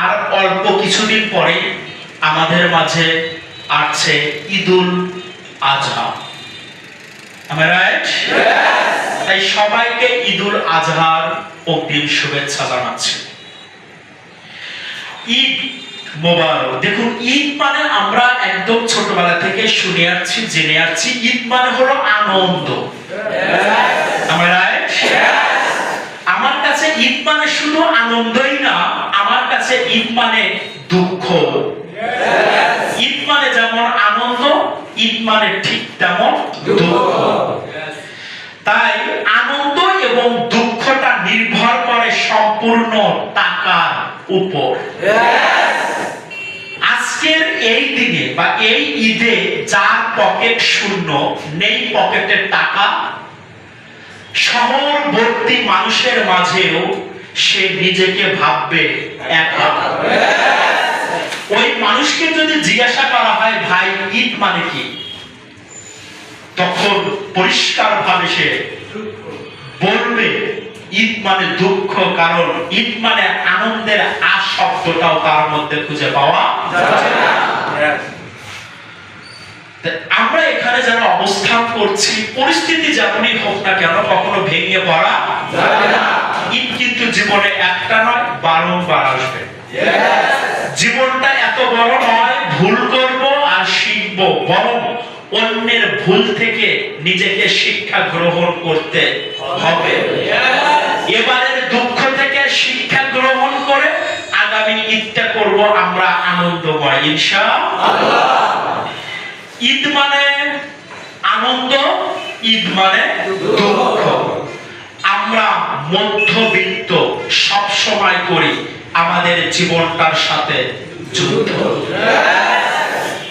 আর অল্প কিছুদিন পরে আমাদের মাঝে আসছে ঈদুল আজহা? তাই সবাইকে ঈদুল আজহার অগ্রিম শুভেচ্ছা জানাচ্ছি। ঈদ মোবারক। দেখুন ঈদ মানে আমরা একদম ছোটবেলা থেকে শুনে আসছি জেনে আসছি। ঈদ মানে হলো আনন্দ। Am I right? আমার কাছে ঈদ মানে শুধু আনন্দই না আমার কাছে ঈদ মানে দুঃখ। ঈদ মানে যেমন আনন্দ, ঈদ মানে ঠিক তেমন দুঃখ। তাই আনন্দ এবং দুঃখটা নির্ভর করে সম্পূর্ণ টাকার উপর। আজকের এই দিনে বা এই ঈদে যার পকেট শূন্য, নেই পকেটের টাকা, শহরবর্তী মানুষের মাঝেও সে নিজেকে ভাববে, একা ওই মানুষকে যদি জিজ্ঞাসা করা হয়, ভাই, ঈদ মানে কি? তখন পরিষ্কার ভাবে সে বলবে, ঈদ মানে দুঃখ, কারণ ঈদ মানে আনন্দের আ শব্দটাও তার মধ্যে খুঁজে পাওয়া না। আমরা এখানে যারা অবস্থান করছি, পরিস্থিতি যেমনই হোক না কেন, কখনো ভেঙে পড়া ঈদ কিন্তু জীবনে একটা নয়, বারংবার আসবে। জীবনটা এত বড় নয়, ভুল করব আর শিখব, বরং অন্যের ভুল থেকে নিজেকে শিক্ষা গ্রহণ করতে হবে। এবারের দুঃখ থেকে শিক্ষা গ্রহণ করে আগামী ঈদটা করব আমরা আনন্দময় ইনশা ঈদ মানে আনন্দ, ঈদ মানে দুঃখ। জীবনটার সাথে যুদ্ধ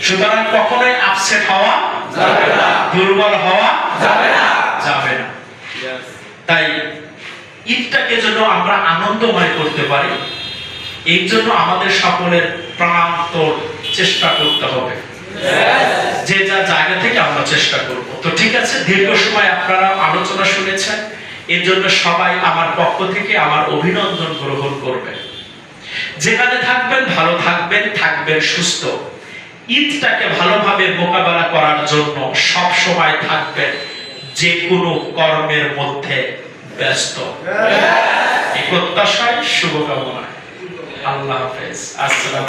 সুতরাং কখনোই আপসেট হওয়া যাবে না দুর্বল হওয়া যাবে না। যাবে না তাই ঈদটাকে যেন আমরা আনন্দময় করতে পারি এই জন্য আমাদের সকলের প্রাণান্তর চেষ্টা করতে হবে। যে যা জায়গা থেকে আমরা চেষ্টা করব। তো ঠিক আছে, দীর্ঘ সময় আপনারা আলোচনা শুনেছেন, এর জন্য সবাই আমার পক্ষ থেকে আমার অভিনন্দন গ্রহণ করবেন। যেখানে থাকবেন ভালো থাকবেন থাকবেন সুস্থ। ঈদটাকে ভালোভাবে মোকাবেলা করার জন্য সব সময় থাকবেন যে কোনো কর্মের মধ্যে ব্যস্ত। এই প্রত্যাশায় শুভকামনা। আল্লাহ হাফেজ। আসসালাম